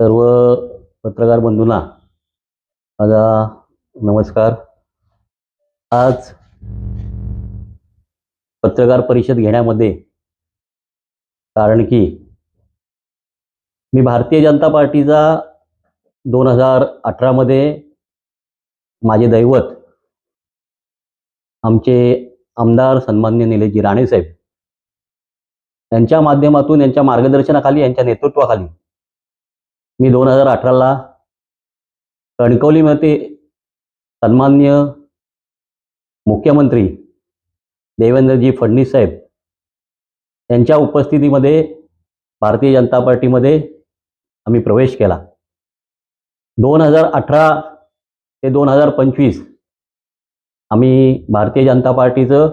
सर्व पत्रकार बंधूंना माझा नमस्कार. आज पत्रकार परिषद घेण्यामध्ये कारण की मी भारतीय जनता पार्टीचा दोन हजार अठरामध्ये माझे दैवत आमचे आमदार सन्मान्य निलेशजी राणेसाहेब यांच्या माध्यमातून यांच्या मार्गदर्शनाखाली यांच्या नेतृत्वाखाली मी दोन हजार अठराला कणकवलीमध्ये सन्मान्य मुख्यमंत्री देवेंद्रजी फडणवीस साहेब यांच्या उपस्थितीमध्ये भारतीय जनता पार्टीमध्ये आम्ही प्रवेश केला. दोन हजार अठरा ते दोन हजार पंचवीस आम्ही भारतीय जनता पार्टीचं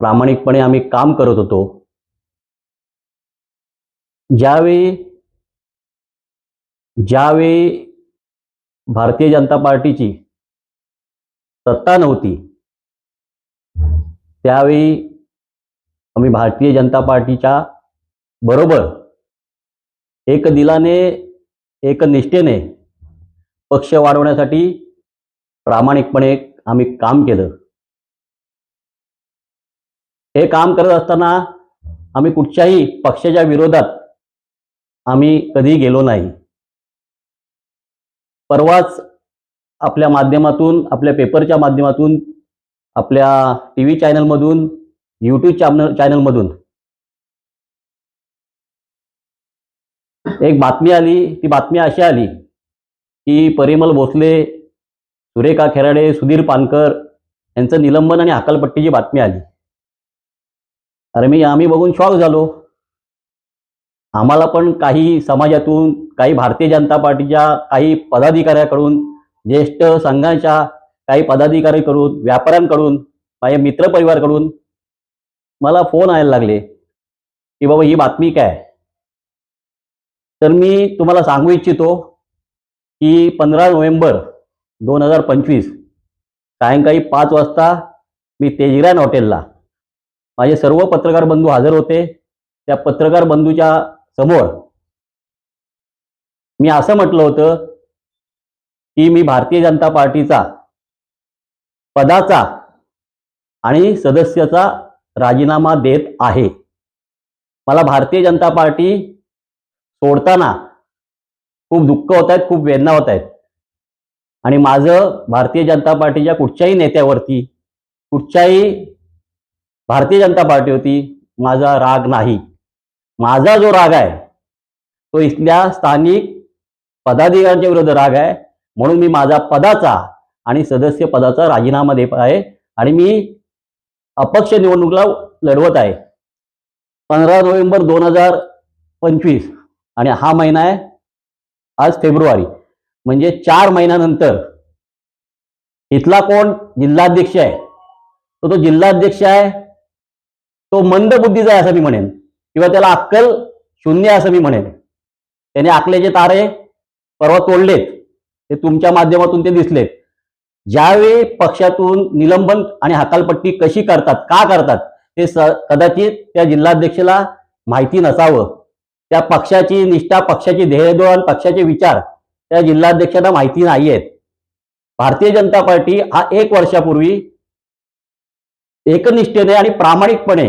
प्रामाणिकपणे आम्ही काम करत होतो. ज्यावेळी ज्यावेळी भारतीय जनता पार्टीची सत्ता नव्हती त्यावेळी आम्ही भारतीय जनता पार्टीच्या बरोबर एक दिलाने एक निष्ठेने पक्ष वाढवण्यासाठी प्रामाणिकपणे आम्ही काम केलं. हे काम करत असताना आम्ही कुठच्याही पक्षाच्या विरोधात आम्ही कधी गेलो नाही. परवाच आपल्या माध्यमातून आपल्या पेपरच्या माध्यमातून आपल्या टी व्ही चॅनलमधून यूट्यूब चॅनल चॅनलमधून एक बातमी आली ती बातमी अशी आली की परिमल भोसले सुरेखा खेराडे सुधीर पानकर यांचं निलंबन आणि हकालपट्टीची बातमी आली. अरे मी आम्ही बघून शॉक झालो. आम्हाला पण काही समाजातून काही भारतीय जनता पार्टीच्या काही पदाधिकाऱ्याकडून ज्येष्ठ संघाच्या काही पदाधिकाऱ्याकडून व्यापाऱ्यांकडून माझ्या मित्रपरिवारकडून मला फोन यायला लागले की बाबा ही बातमी काय? तर मी तुम्हाला सांगू इच्छितो की पंधरा नोव्हेंबर दोन हजार पंचवीस सायंकाळी पाच वाजता मी तेजग्रॅन हॉटेलला. माझे सर्व पत्रकार बंधू हजर होते. त्या पत्रकार बंधूच्या समोर. मी असं म्हटलं होतं की मी भारतीय जनता पार्टीचा पदाचा आणि सदस्याचा राजीनामा देत आहे. मला भारतीय जनता पार्टी सोडताना खूप दुःख होत आहेत खूप वेदना होत आहेत. आणि माझं भारतीय जनता पार्टीच्या कुठच्याही नेत्यावरती कुठच्याही भारतीय जनता पार्टीवरती माझा राग नाही. माझा जो राग आहे तो इथल्या स्थानिक पदाधिकाऱ्यांच्या विरुद्ध राग आहे. म्हणून मी माझा पदाचा आणि सदस्य पदाचा राजीनामा देत आहे आणि मी अपक्ष निवडणुकीला लढवत आहे. पंधरा नोव्हेंबर दोन हजार पंचवीस आणि हा महिना आहे आज फेब्रुवारी. म्हणजे चार महिन्यानंतर इथला कोण? जिल्हाध्यक्ष आहे. तो तो जिल्हाध्यक्ष आहे तो मंद बुद्धीचा आहे असं मी म्हणेन. किंवा त्याला अक्कल शून्य असं मी म्हणेन. त्याने आकलेचे तारे परवा तोडलेत ते तुमच्या माध्यमातून ते दिसलेत. ज्यावेळी पक्षातून निलंबन आणि हकालपट्टी कशी करतात का करतात ते स कदाचित त्या जिल्हाध्यक्षाला माहिती नसावं. त्या पक्षाची निष्ठा पक्षाची ध्येयधोरण पक्षाचे विचार त्या जिल्हाध्यक्षांना माहिती नाही आहेत भारतीय जनता पार्टी हा एक वर्षापूर्वी एकनिष्ठेने आणि प्रामाणिकपणे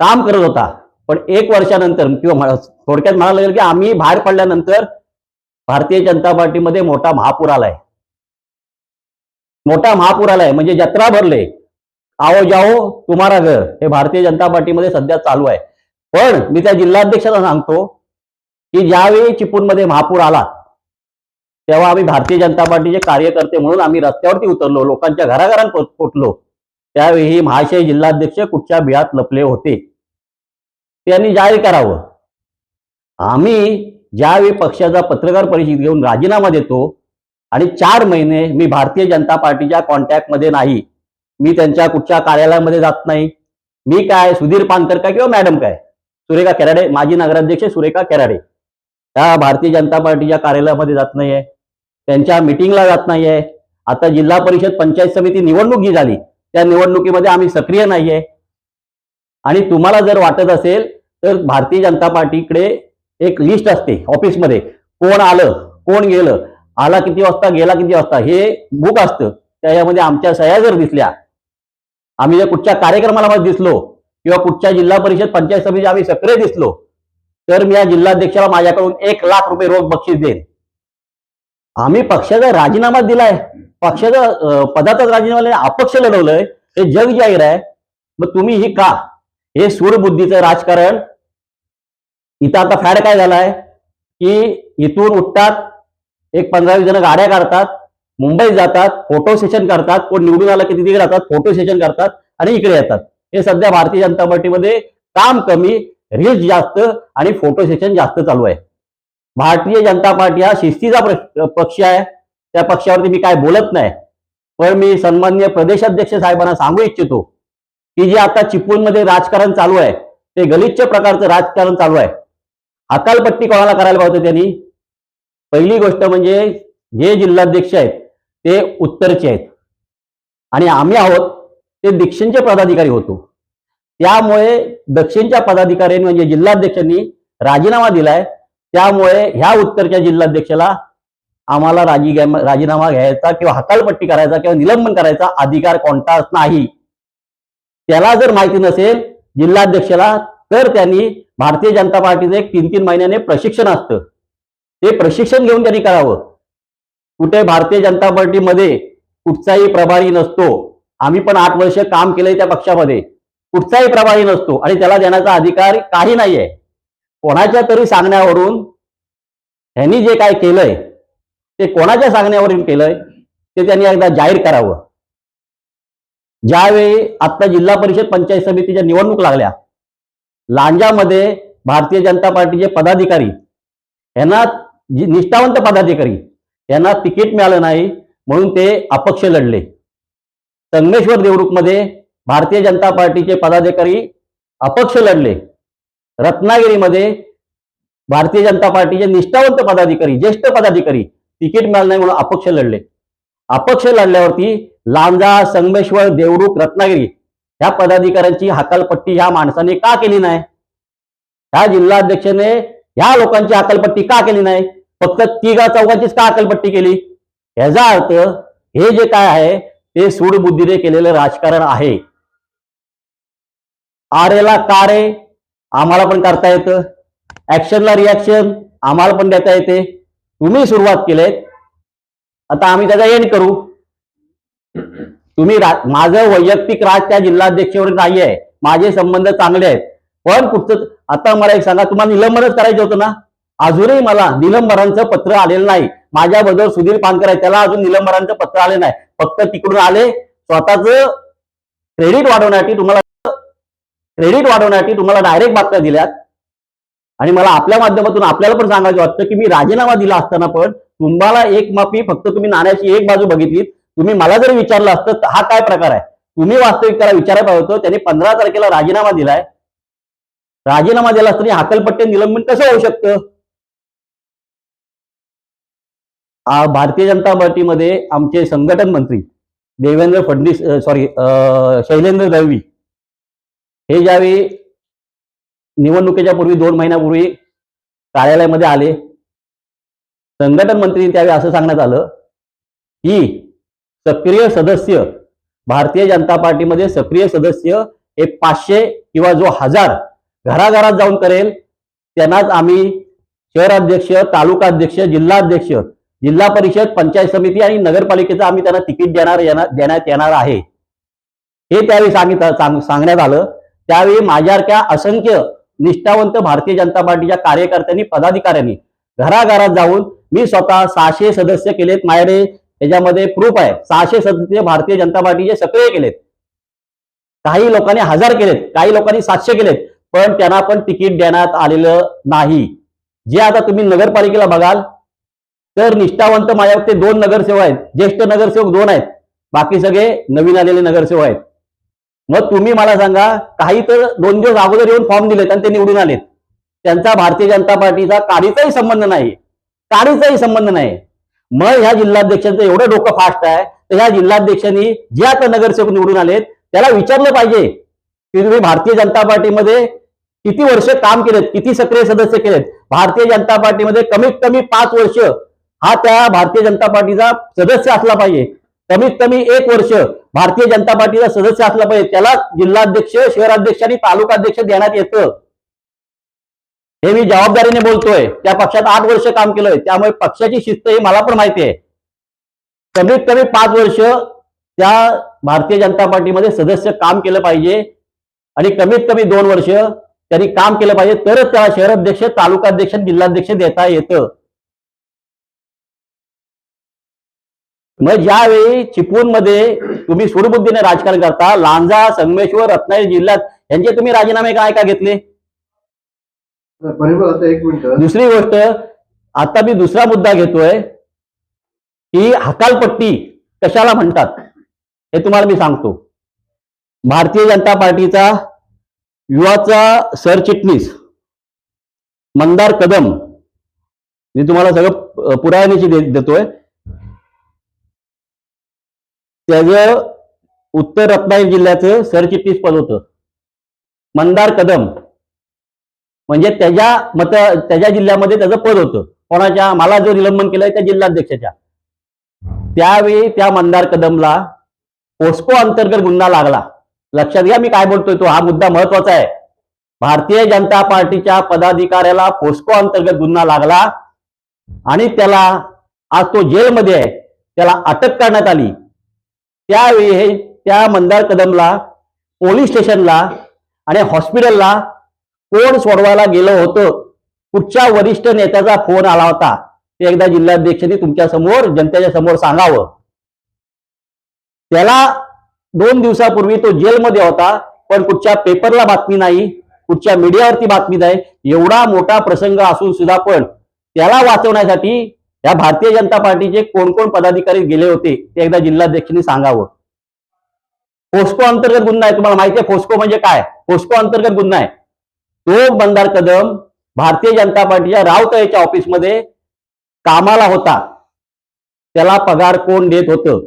काम करत होता. पण एक वर्षानंतर किंवा थोडक्यात म्हणायला लागेल की आम्ही बाहेर पडल्यानंतर भारतीय जनता पार्टीमध्ये मोठा महापूर आलाय. मोठा महापूर आलाय. म्हणजे जत्रा भरले. आओ जाओ तुम्हारा घर हे भारतीय जनता पार्टीमध्ये सध्या चालू आहे. पण मी त्या जिल्हाध्यक्षाला सांगतो की ज्यावेळी चिपळूणमध्ये महापूर आला तेव्हा आम्ही भारतीय जनता पार्टीचे कार्यकर्ते म्हणून आम्ही रस्त्यावरती उतरलो लोकांच्या घराघरात पो- पोचलो त्यावेळी महाशय जिल्हाध्यक्ष कुठच्या बिहात लपले होते? त्यांनी जाहीर करावं. आम्ही ज्यावेळी पक्षाचा पत्रकार परिषद घेऊन राजीनामा देतो आणि चार महिने मी भारतीय जनता पार्टीच्या कॉन्टॅक्टमध्ये नाही मी त्यांच्या कुठच्या कार्यालयामध्ये जात नाही मी काय सुधीर पानकर काय किंवा मॅडम काय? सुरेखा केराडे माजी नगराध्यक्ष सुरेखा केराडे. त्या भारतीय जनता पार्टीच्या कार्यालयामध्ये जात नाहीये त्यांच्या मिटिंगला जात नाहीये. आता जिल्हा परिषद पंचायत समिती निवडणूक जी झाली त्या निवडणुकीमध्ये आम्ही सक्रिय नाहीये. आणि तुम्हाला जर वाटत असेल तर भारतीय जनता पार्टीकडे एक लिस्ट असते ऑफिसमध्ये कोण आलं कोण गेलं आला किती वाजता गेला किती वाजता हे बुक असतं. त्याच्यामध्ये आमच्या सह्या जर दिसल्या आम्ही जर कुठच्या कार्यक्रमाला मध्ये दिसलो किंवा कुठच्या जिल्हा परिषद पंचायत समिती आम्ही सक्रिय दिसलो तर मी या जिल्हाध्यक्षाला माझ्याकडून एक लाख रुपये रोख बक्षीस देईन. आम्ही पक्षाचा राजीनामा दिलाय. पक्षाचा अं, पदाचाच राजीनामा अपक्ष लढवलंय. हे जग जाहीर आहे. मग तुम्ही ही का? हे सूडबुद्धीचं राजकारण. इथं आता फॅड काय झालाय? की इथून उठतात एक पंधरा वीस जण गाड्या काढतात मुंबईत जातात फोटो सेशन करतात कोण निवडून आलं की तिथे जातात फोटो सेशन करतात आणि इकडे येतात. हे सध्या भारतीय जनता पार्टीमध्ये काम कमी रील्स जास्त आणि फोटो सेशन जास्त चालू आहे. भारतीय जनता पार्टी हा शिस्तीचा पक्ष आहे. त्या पक्षावरती मी काय बोलत नाही. पण मी सन्मान्य प्रदेशाध्यक्ष साहेबांना सांगू इच्छितो की जे आता चिपळूणमध्ये राजकारण चालू आहे ते गलिच्छ प्रकारचं राजकारण चालू आहे. अकालपट्टी कोणाला करायला पाहतो त्यांनी? पहिली गोष्ट म्हणजे जे जिल्हाध्यक्ष आहेत ते उत्तरचे आहेत. आणि आम्ही आहोत ते दक्षिणचे पदाधिकारी होतो. त्यामुळे दक्षिणच्या पदाधिकाऱ्यांनी म्हणजे जिल्हाध्यक्षांनी राजीनामा दिलाय. त्यामुळे ह्या उत्तरच्या जिल्हाध्यक्षाला आम्हाला राजी राजीनामा घ्यायचा किंवा हकालपट्टी करायचा किंवा निलंबन करायचा अधिकार कोणताच नाही. त्याला जर माहिती नसेल जिल्हाध्यक्षाला तर त्यांनी भारतीय जनता पार्टीचं एक तीन तीन महिन्याने प्रशिक्षण असतं. ते प्रशिक्षण घेऊन त्यांनी करावं. कुठे भारतीय जनता पार्टीमध्ये कुठचाही प्रभारी नसतो. आम्ही पण आठ वर्ष काम केलंय त्या पक्षामध्ये. कुठचाही प्रभारी नसतो आणि त्याला देण्याचा अधिकार काही नाहीये. कोणाच्या तरी सांगण्यावरून ह्यांनी जे काय केलंय ते कोणाच्या सांगण्यावरून केलंय ते त्यांनी एकदा जाहीर करावं. ज्यावेळी आता जिल्हा परिषद पंचायत समितीच्या निवडणूक लागल्या लांजामध्ये भारतीय जनता पार्टीचे पदाधिकारी यांना जी निष्ठावंत पदाधिकारी यांना तिकीट मिळालं नाही म्हणून ते अपक्ष लढले. संगमेश्वर देवरुखमध्ये भारतीय जनता पार्टीचे पदाधिकारी अपक्ष लढले. रत्नागिरीमध्ये भारतीय जनता पार्टीचे निष्ठावंत पदाधिकारी ज्येष्ठ पदाधिकारी तिकीट मिळालं नाही म्हणून अपक्ष लढले. अपक्ष लढल्यावरती लांजा संगमेश्वर देवरुख रत्नागिरी ह्या पदाधिकाऱ्यांची हकालपट्टी ह्या माणसाने का केली नाही? ह्या जिल्हाध्यक्षाने ह्या लोकांची हकालपट्टी का केली नाही? फक्त तिघा चौघांचीच का हकालपट्टी केली? ह्याचा अर्थ हे जे काय आहे ते सूडबुद्धीने केलेलं राजकारण आहे. आरेला का रे? आम्हाला पण करता येतं. ऍक्शनला रिॲक्शन आम्हाला पण देता येते. तुम्ही सुरुवात केलेत. आता आम्ही त्याचा एंड करू. तुम्ही माझं वैयक्तिक राज त्या जिल्हाध्यक्षावर नाही आहे माझे संबंध चांगले आहेत. पण कुठचं आता मला एक सांगा तुम्हाला निलंबनच करायचं होतं ना? अजूनही मला निलंबरांचं पत्र आलेलं नाही. माझ्याबरोबर सुधीर पानकर आहे त्याला अजून निलंबरांचं पत्र आले नाही. फक्त तिकडून आले स्वतःच क्रेडिट वाढवण्यासाठी तुम्हाला क्रेडिट वाढवण्यासाठी तुम्हाला डायरेक्ट बातम्या दिल्यात. आणि मला आपल्या माध्यमातून आपल्याला पण सांगायचं वाटतं की मी राजीनामा दिला असताना पण तुम्हाला एक माफी फक्त तुम्ही नाण्याची एक बाजू बघितली तुम्ही मला जर विचारलं असतं तर हा काय प्रकार आहे? तुम्ही वास्तविक त्याला विचारायला पाहिजे होतं त्यांनी पंधरा तारखेला राजीनामा दिलाय. राजीनामा दिला असताना हकलपट्टे निलंबन कसं होऊ शकतं? भारतीय जनता पार्टीमध्ये आमचे संघटन मंत्री देवेंद्र फडणवीस सॉरी शैलेंद्र दळवी हे ज्यावेळी निवडणुकीच्या पूर्वी दोन महिन्यापूर्वी कार्यालयामध्ये आले संघटन मंत्री त्यावेळी असं सांगण्यात आलं की सक्रिय सदस्य भारतीय जनता पार्टीमध्ये सक्रिय सदस्य एक पाचशे किंवा जो हजार घराघरात जाऊन करेल त्यांनाच आम्ही शहराध्यक्ष तालुकाध्यक्ष जिल्हाध्यक्ष जिल्हा परिषद पंचायत समिती आणि नगरपालिकेचं आम्ही त्यांना तिकीट देणार देण्यात येणार आहे. हे त्यावेळी सांगित सांगण्यात आलं. त्यावेळी माझ्यासारख्या असंख्य निष्ठावंत भारतीय जनता पार्टीच्या कार्यकर्त्यांनी पदाधिकाऱ्यांनी घराघरात जाऊन मी स्वतः सहाशे सदस्य केलेत. माझ्याकडे त्याच्यामध्ये प्रूफ आहे सहाशे सदस्य भारतीय जनता पार्टीचे सक्रिय केलेत. काही लोकांनी हजार केलेत काही लोकांनी सातशे केलेत पण त्यांना पण तिकीट देण्यात आलेलं नाही. जे आता तुम्ही नगरपालिकेला बघाल तर निष्ठावंत माझ्याकडे दोन नगरसेवक आहेत. ज्येष्ठ नगरसेवक दोन आहेत. बाकी सगळे नवीन आलेले नगरसेवक आहेत. मग तुम्ही मला सांगा काही तर दोन दिवस अगोदर येऊन फॉर्म दिलेत आणि ते निवडून आलेत. त्यांचा भारतीय जनता पार्टीचा काडीचाही संबंध नाही. काडीचाही संबंध नाही. मग ह्या जिल्हाध्यक्षांचं एवढं डोकं फास्ट आहे. तर ह्या जिल्हाध्यक्षांनी जे आता नगरसेवक निवडून आलेत त्याला विचारलं पाहिजे की तुम्ही भारतीय जनता पार्टीमध्ये किती वर्ष काम केलेत किती सक्रिय सदस्य केलेत? भारतीय जनता पार्टीमध्ये कमीत कमी पाच वर्ष हा त्या भारतीय जनता पार्टीचा सदस्य असला पाहिजे. कमीत कमी एक वर्ष भारतीय जनता पार्टीचा सदस्य असला पाहिजे. त्याला जिल्हाध्यक्ष शहराध्यक्ष आणि तालुकाध्यक्ष देण्यात येतं. हे मी जबाबदारीने बोलतोय. त्या पक्षात आठ वर्ष काम केलंय. त्यामुळे पक्षाची शिस्त ही मला पण माहिती आहे. कमीत कमी पाच वर्ष त्या भारतीय जनता पार्टीमध्ये सदस्य काम केलं पाहिजे. आणि कमीत कमी दोन वर्ष त्यांनी काम केलं पाहिजे. तरच त्याला शहराध्यक्ष तालुकाध्यक्ष जिल्हाध्यक्ष देता येतं. मग ज्यावेळी चिपळूणमध्ये तुम्ही सुडबुद्धीने राजकारण करता लांजा संगमेश्वर रत्नागिरी जिल्ह्यात यांचे तुम्ही राजीनामे काय का घेतले? आता एक मिनिट. दुसरी गोष्ट आता मी दुसरा मुद्दा घेतोय. की हकालपट्टी कशाला म्हणतात? हे तुम्हाला मी सांगतो. भारतीय जनता पार्टीचा युवाचा सरचिटणीस मंदार कदम मी तुम्हाला सगळं पुराव्याची देतोय. त्याचं उत्तर रत्नागिरी जिल्ह्याचं सरचिटणीस पद होतं. मंदार कदम. म्हणजे त्याच्या मत त्याच्या जिल्ह्यामध्ये त्याचं पद होतं. कोणाच्या? मला जो निलंबन केलंय त्या जिल्हाध्यक्षाच्या. त्यावेळी त्या मंदार कदमला पोस्को अंतर्गत गुन्हा लागला. लक्षात घ्या मी काय बोलतोय तो. हा मुद्दा महत्त्वाचा आहे. भारतीय जनता पार्टीच्या पदाधिकाऱ्याला पोस्को अंतर्गत गुन्हा लागला आणि त्याला आज तो जेलमध्ये आहे. त्याला अटक करण्यात आली. त्यावेळी हे त्या मंदार कदमला पोलीस स्टेशनला आणि हॉस्पिटलला कोण सोडवायला गेलं होतं? कुठच्या वरिष्ठ नेत्याचा फोन आला होता? ते एकदा जिल्हाध्यक्षांनी तुमच्यासमोर जनतेच्या समोर सांगावं. त्याला दोन दिवसापूर्वी तो जेलमध्ये होता पण कुठच्या पेपरला बातमी नाही कुठच्या मीडियावरती बातमी नाही एवढा मोठा प्रसंग असून सुद्धा पण त्याला वाचवण्यासाठी या भारतीय जनता पार्टीचे कोण कोण पदाधिकारी गेले होते ते एकदा जिल्हाध्यक्षांनी सांगावं. फोस्को अंतर्गत गुन्हा आहे तुम्हाला माहिती आहे फोस्को म्हणजे काय? फोस्को अंतर्गत गुन्हा आहे. तो बंदार कदम भारतीय जनता पार्टीच्या रावतळेच्या ऑफिसमध्ये कामाला होता. त्याला पगार कोण देत होतं?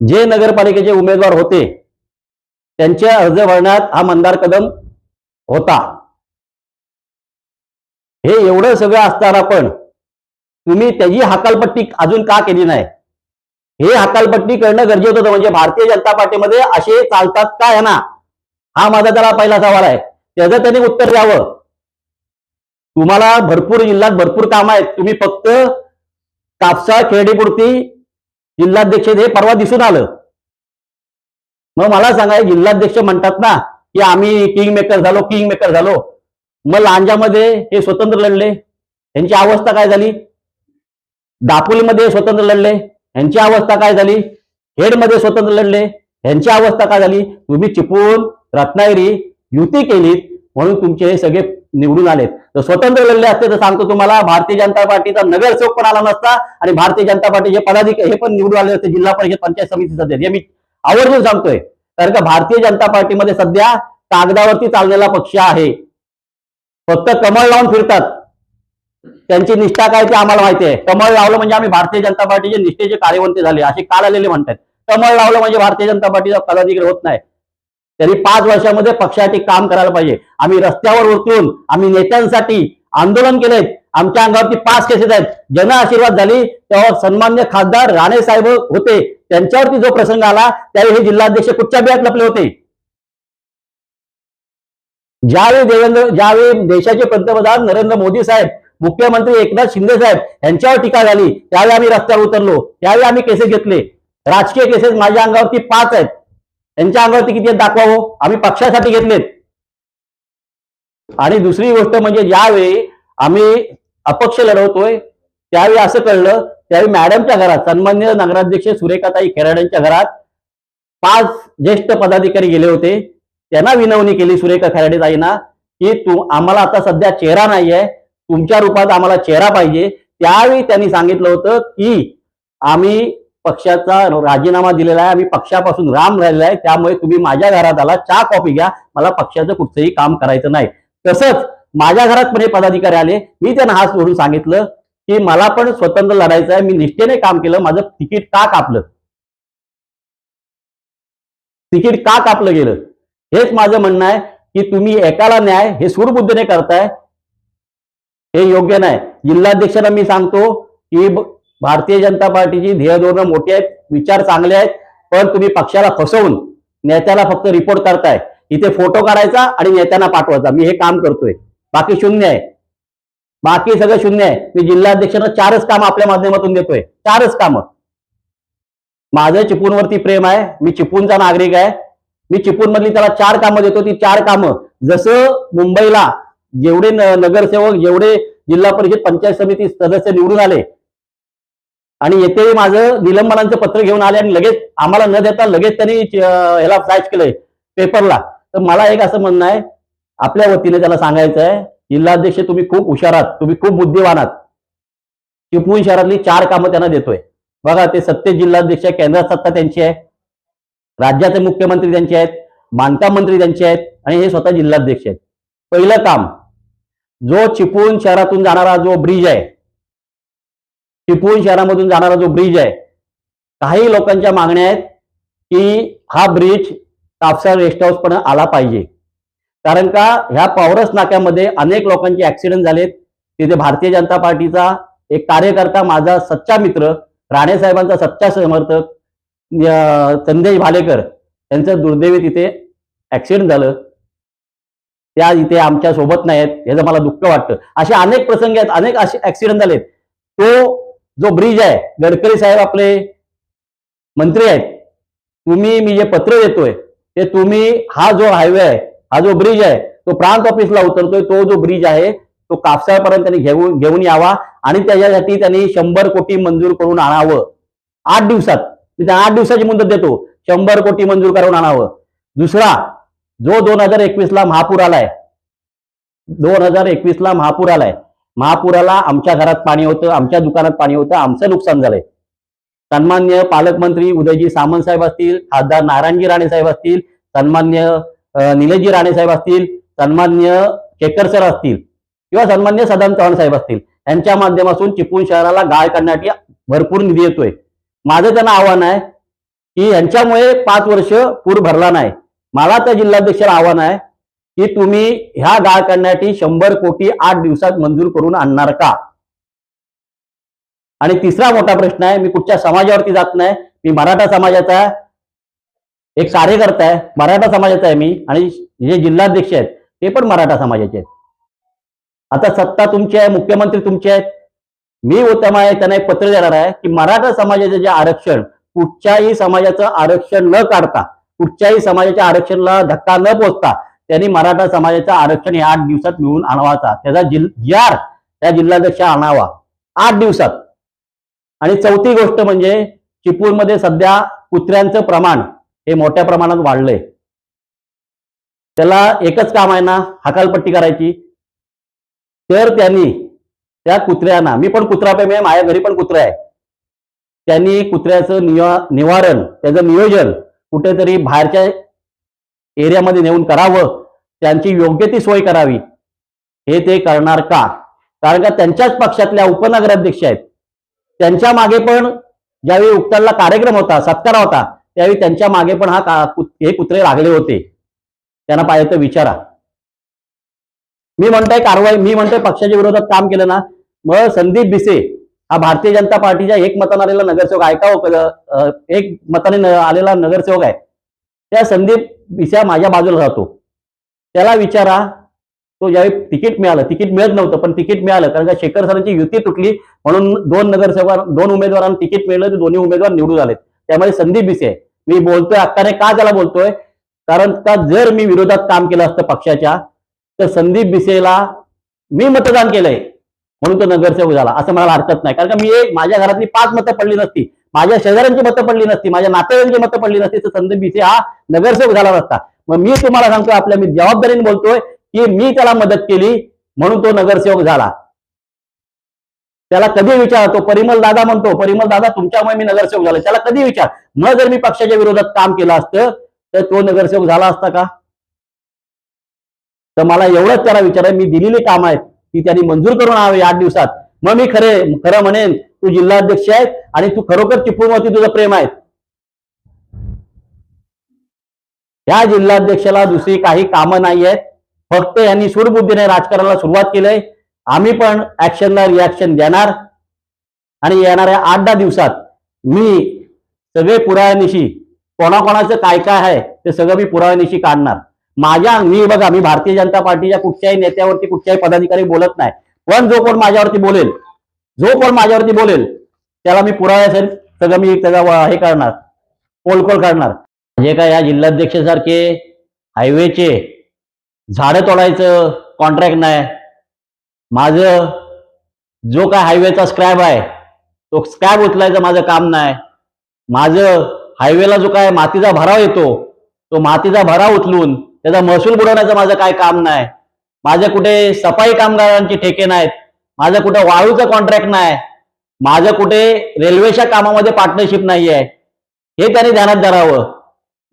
जे नगरपालिकेचे उमेदवार होते त्यांचे अर्ज भरण्यात हा मंदार कदम होता. हे एवढं सगळं असताना पण तुम्ही त्याची हकालपट्टी अजून का केली नाही? हे हकालपट्टी करणं गरजेचं होतं. म्हणजे भारतीय जनता पार्टीमध्ये असे चालतात का आहे ना हा माझा त्याला पहिला सवाल आहे. त्याचं त्यांनी उत्तर द्यावं. तुम्हाला भरपूर जिल्ह्यात भरपूर काम आहेत. तुम्ही फक्त कापसा खेडीपुरती जिल्हाध्यक्ष हे परवा दिसून आलं. मग मला सांगा जिल्हाध्यक्ष म्हणतात ना की आम्ही किंग मेकर झालो किंग मेकर झालो. मग लांजामध्ये हे स्वतंत्र लढले. त्यांची अवस्था काय झाली? दापोलीमध्ये स्वतंत्र लढले. यांची अवस्था काय झाली? हेडमध्ये स्वतंत्र लढले. यांची अवस्था काय झाली? तुम्ही चिपळूण रत्नागिरी युती केलीत म्हणून तुमचे हे सगळे निवडून आलेत. तर स्वतंत्र लढले असते तर सांगतो तुम्हाला भारतीय जनता पार्टीचा नगरसेवक पण आला नसता आणि भारतीय जनता पार्टीचे पदाधिकारी हे पण निवडून आले असते जिल्हा परिषद पंचायत समिती सदस्य. हे मी आवर्जून सांगतोय. कारण का भारतीय जनता पार्टीमध्ये सध्या कागदावरती चाललेला पक्ष आहे. फक्त कमळ लावून फिरतात. त्यांची निष्ठा काय ते आम्हाला माहिती आहे. कमळ लावलं म्हणजे आम्ही भारतीय जनता पार्टीचे निष्ठेचे कार्यवंते झाले असे काल आलेले म्हणतात. कमळ लावलं म्हणजे भारतीय जनता पार्टीचा पदाधिकारी होत नाही. त्यांनी पाच वर्षामध्ये पक्षासाठी काम करायला पाहिजे. आम्ही रस्त्यावर उतरून आम्ही नेत्यांसाठी आंदोलन केले आमच्या अंगावरती पाच केसेस आहेत. जन आशीर्वाद झाली तेव्हा सन्मान्य खासदार राणे साहेब होते. त्यांच्यावरती जो प्रसंग आला त्यावेळी हे जिल्हाध्यक्ष कुठच्या बियात लपले होते? ज्यावेळी देवेंद्र ज्यावेळी देशाचे पंतप्रधान नरेंद्र मोदी साहेब मुख्यमंत्री एकनाथ शिंदे साहेब यांच्यावर टीका झाली त्यावेळी आम्ही रस्त्यावर उतरलो. त्यावेळी आम्ही केसेस घेतले. राजकीय केसेस माझ्या अंगावरती पाच आहेत. त्यांच्या अंगावरती किती आहेत दाखवावं? आम्ही पक्षासाठी घेतलेत. आणि दुसरी गोष्ट म्हणजे ज्यावेळी आम्ही अपक्ष लढवतोय त्यावेळी असं कळलं त्यावेळी मॅडमच्या घरात सन्मान्य नगराध्यक्ष सुरेखाताई खेराड्यांच्या घरात पाच ज्येष्ठ पदाधिकारी गेले होते. त्यांना विनवणी केली सुरेखा खेराडे ताईंना की तू आम्हाला आता सध्या चेहरा नाहीये तुमच्या रूपात आम्हाला चेहरा पाहिजे. त्यावेळी त्यांनी सांगितलं होतं की आम्ही पक्षाचा राजीनामा दिलेला आहे. आम्ही पक्षापासून राम राहिलेला आहे. त्यामुळे तुम्ही माझ्या घरात आला चहा कॉफी घ्या. मला पक्षाचं कुठचंही काम करायचं नाही. तसंच माझ्या घरात पण हे पदाधिकारी आले. मी त्यांना हात सोडून सांगितलं की मला पण स्वतंत्र लढायचं आहे. मी निष्ठेने काम केलं. माझं तिकीट का कापलं? तिकीट का कापलं गेलं? हेच माझं म्हणणं आहे की तुम्ही एकाला न्याय हे सूडबुद्धीने करताय. हे योग्य नाही. जिल्हाध्यक्षांना मी सांगतो की भारतीय जनता पार्टीची ध्येय धोरणं मोठी आहेत विचार चांगले आहेत पण तुम्ही पक्षाला फसवून नेत्याला फक्त रिपोर्ट करताय. इथे फोटो काढायचा आणि नेत्यांना पाठवायचा. मी हे काम करतोय. बाकी शून्य आहे. बाकी सगळं शून्य आहे. मी जिल्हाध्यक्षांना चारच काम आपल्या माध्यमातून देतोय. चारच कामं. माझं चिपूनवरती प्रेम आहे. मी चिपूनचा नागरिक आहे. मी चिपळूण मधली त्याला चार कामं देतो ती चार कामं. जसं मुंबईला जेवढे न- नगरसेवक जेवढे जिल्हा परिषद पंचायत समिती सदस्य निवडून आले आणि येथे माझं निलंबनाचं पत्र घेऊन आले आणि लगेच आम्हाला न देता लगेच त्यांनी ह्याला फ्लॅश केलंय पेपरला तर मला एक असं म्हणणं आहे आपल्या वतीने त्याला सांगायचं आहे जिल्हाध्यक्ष तुम्ही खूप हुशार आहात तुम्ही खूप बुद्धिवान आहात. चिपळूण शहरातली चार कामं त्यांना देतोय. बघा ते सत्य जिल्हाध्यक्ष आहे, केंद्रात सत्ता त्यांची आहे. राज्याचे मुख्यमंत्री त्यांचे आहेत बांधकाम मंत्री त्यांचे आहेत आणि हे स्वतः जिल्हाध्यक्ष आहेत. पहिलं काम जो चिपळूण शहरातून जाणारा जो ब्रिज आहे चिपळूण शहरामधून जाणारा जो ब्रिज आहे काही लोकांच्या मागण्या आहेत की हा ब्रिज कापसा रेस्ट हाऊस पण आला पाहिजे. कारण का ह्या पावरस नाक्यामध्ये अनेक लोकांचे ऍक्सिडेंट झालेत. तिथे भारतीय जनता पार्टीचा एक कार्यकर्ता माझा सच्चा मित्र राणेसाहेबांचा सच्चा समर्थक संदेश भालेकर यांचं दुर्दैवी तिथे ऍक्सिडेंट झालं. त्या इथे आमच्यासोबत नाही आहेत याचं मला दुःख वाटतं. असे अनेक प्रसंग आहेत अनेक असे ऍक्सिडेंट झालेत. तो जो ब्रिज आहे गडकरी साहेब आपले मंत्री आहेत. तुम्ही मी जे पत्र देतोय ते तुम्ही हा जो हायवे आहे हा जो ब्रिज आहे तो प्रांत ऑफिसला उतरतोय तो जो ब्रिज आहे तो कापसाळपर्यंत त्यांनी घेऊन घेऊन यावा आणि त्याच्यासाठी त्यांनी शंभर कोटी मंजूर करून आणावं. आठ दिवसात मी त्या आठ दिवसाची मुदत देतो शंभर कोटी मंजूर करून आणावं. दुसरा जो दोन हजार एकवीसला महापूर आलाय दोन हजार एकवीसला महापूर आलाय महापुराला आमच्या घरात पाणी होतं आमच्या दुकानात पाणी होतं आमचं नुकसान झालंय. सन्मान्य पालकमंत्री उदयजी सामंत साहेब असतील खासदार नारायणजी राणे साहेब असतील सन्मान्य अं, निलेशजी राणे साहेब असतील सन्मान्य केकर सर असतील किंवा सन्मान्य सदाम चव्हाण साहेब असतील यांच्या माध्यमातून चिपळूण शहराला गाळ करण्यासाठी भरपूर निधी येतोय. माझं त्यांना आव्हान आहे की यांच्यामुळे पाच वर्ष पूर भरला नाही. मला त्या जिल्हाध्यक्षाला आव्हान आहे की तुम्ही ह्या गाळ करण्यासाठी शंभर कोटी आठ दिवसात मंजूर करून आणणार का? आणि तिसरा मोठा प्रश्न आहे मी कुठच्या समाजावरती जात नाही मी मराठा समाजाचा एक कार्यकर्ता आहे मराठा समाजाचा आहे मी आणि जे जिल्हाध्यक्ष आहेत ते पण मराठा समाजाचे आहेत. आता सत्ता तुमची आहे मुख्यमंत्री तुमचे आहेत मी उत्तम आहे त्यांना एक पत्र देणार आहे की मराठा समाजाचे जे आरक्षण कुठच्याही समाजाचं आरक्षण न काढता कुठच्याही समाजाच्या आरक्षणाला धक्का न पोचता त्यांनी मराठा समाजाचं आरक्षण हे आठ दिवसात मिळवून आणावाचा. त्याचा जिल जी त्या जिल्हाध्यक्ष आणावा. आठ दिवसात. आणि चौथी गोष्ट म्हणजे चिपळूणमध्ये सध्या कुत्र्यांचं प्रमाण हे मोठ्या प्रमाणात वाढलंय. त्याला एकच काम आहे ना हकालपट्टी करायची. तर त्यांनी त्या कुत्र्यांना मी पण कुत्रा प्रेमी आहे माझ्या घरी पण कुत्रा आहे त्यांनी कुत्र्याचं निवा निवारण त्याचं नियोजन कुठेतरी बाहेरच्या एरियामध्ये नेऊन करावं त्यांची योग्य ती सोय करावी. हे ते करणार का? कारण का त्यांच्याच पक्षातल्या उपनगराध्यक्ष आहेत. त्यांच्या मागे पण ज्यावेळी उक्ताला कार्यक्रम होता सत्कार होता त्यावेळी त्यांच्या मागे पण हा हे कुत्रे लागले होते. त्यांना पाहिजे तर विचारा. मी म्हणतोय कारवाई मी म्हणतोय पक्षाच्या विरोधात काम केलं ना मग संदीप बिसे हा भारतीय जनता पार्टीच्या एक मताने आलेला नगरसेवक ऐकाव हो एक मताने आलेला नगरसेवक आहे. त्या संदीप विषया माझ्या बाजूला राहतो. त्याला विचारा तो ज्यावेळी तिकीट मिळालं तिकीट मिळत नव्हतं पण तिकीट मिळालं कारण का शेखर सरांची युती तुटली म्हणून दोन नगरसेवा दोन उमेदवारांना तिकीट मिळलं ते दोन्ही उमेदवार निवडून आलेत. त्यामुळे संदीप बिसे मी बोलतोय अक्काने का त्याला बोलतोय? कारण का जर मी विरोधात काम केलं असतं पक्षाच्या तर संदीप बिसेला मी मतदान केलंय म्हणून तो नगरसेवक झाला असं मला हरकत नाही. कारण का मी माझ्या घरातली पाच मतं पडली नसती. माझ्या शेजाऱ्यांची मतं पडली नसती माझ्या नातेवाईकांची मतं पडली नसती तर संदीप भिसे हा नगरसेवक झाला नसता. मग मी तुम्हाला सांगतो आपल्या मी जबाबदारीने बोलतोय की मी त्याला मदत केली म्हणून तो नगरसेवक झाला. त्याला कधी विचार तो परिमल दादा म्हणतो परिमल दादा तुमच्यामुळे मी नगरसेवक झालो. त्याला कधी विचार? मग जर मी पक्षाच्या विरोधात काम केलं असतं तर तो नगरसेवक झाला असता का? तर मला एवढंच त्याला विचार मी दिलेली काम आहेत ती त्यांनी मंजूर करून हवी आठ दिवसात. मग मी खरे खरं म्हणेन तू जिल्हाध्यक्ष आहे आणि तू खरोखर चिपळूणवरती तुझं प्रेम आहे. या जिल्हाध्यक्षाला दुसरी काही कामं नाही आहेत फक्त यांनी सूडबुद्धीने राजकारणाला सुरुवात केलंय. आम्ही पण ऍक्शनला रिॲक्शन देणार. आणि येणाऱ्या आठ दहा दिवसात मी सगळे पुराव्यानिशी कोणाकोणाचं काय काय आहे ते सगळं मी पुराव्यानिशी काढणार. माझ्या मी बघा मी भारतीय जनता पार्टीच्या कुठच्याही नेत्यावरती कुठच्याही पदाधिकारी बोलत नाही. पण जो कोण माझ्यावरती बोलेल जो कोण माझ्यावरती बोलेल त्याला मी पुराव्यासहित सगळं मी त्याचा हे करणार पोलकोल काढणार म्हणजे काय या जिल्हाध्यक्षासारखे हायवेचे झाडं तोडायचं कॉन्ट्रॅक्ट नाही माझं जो काय हायवेचा स्क्रॅब आहे तो स्क्रॅब उचलायचं माझं काम नाही. माझं हायवेला जो काय मातीचा भराव येतो तो मातीचा भराव उचलून त्याचा महसूल बुडवण्याचं माझं काय काम नाही. माझं कुठे सफाई कामगारांचे ठेके नाहीत माझं कुठे वाळूचं कॉन्ट्रॅक्ट नाही माझं कुठे रेल्वेच्या कामामध्ये पार्टनरशिप नाही आहे हे त्यांनी ध्यानात धरावं.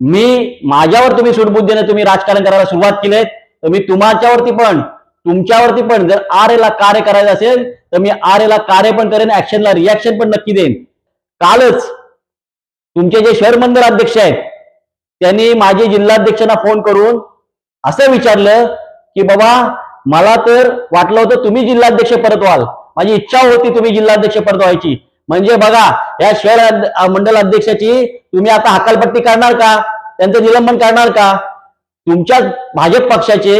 मी माझ्यावर तुम्ही सुटबुद्धीने तुम्ही राजकारण करायला सुरुवात केली तर मी तुमच्यावरती पण तुमच्यावरती पण जर आर एला कार्य करायचं असेल तर मी आर एला कार्य पण करेन ऍक्शनला रिॲक्शन पण नक्की देईन. कालच तुमचे जे शहर मंदिर अध्यक्ष आहेत त्यांनी माझे जिल्हाध्यक्षांना फोन करून असं विचारलं की बाबा मला तर वाटलं होतं तुम्ही जिल्हाध्यक्ष परत व्हाल. माझी इच्छा होती तुम्ही जिल्हाध्यक्ष परत व्हायची. म्हणजे बघा या शहर मंडल अध्यक्षाची तुम्ही आता हकालपट्टी करणार का? त्यांचं निलंबन करणार का? तुमच्या भाजप पक्षाचे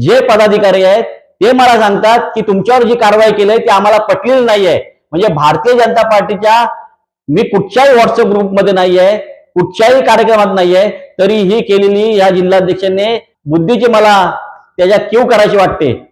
जे पदाधिकारी आहेत ते मला सांगतात की तुमच्यावर जी कारवाई केली आहे ती आम्हाला पटलेली नाहीये. म्हणजे भारतीय जनता पार्टीच्या मी कुठच्याही व्हॉट्सअप ग्रुपमध्ये नाहीये कुठच्याही कार्यक्रमात नाहीये तरी ही केलेली या जिल्हाध्यक्षांनी बुद्धीची मला त्याच्यात क्यू करायची वाटते?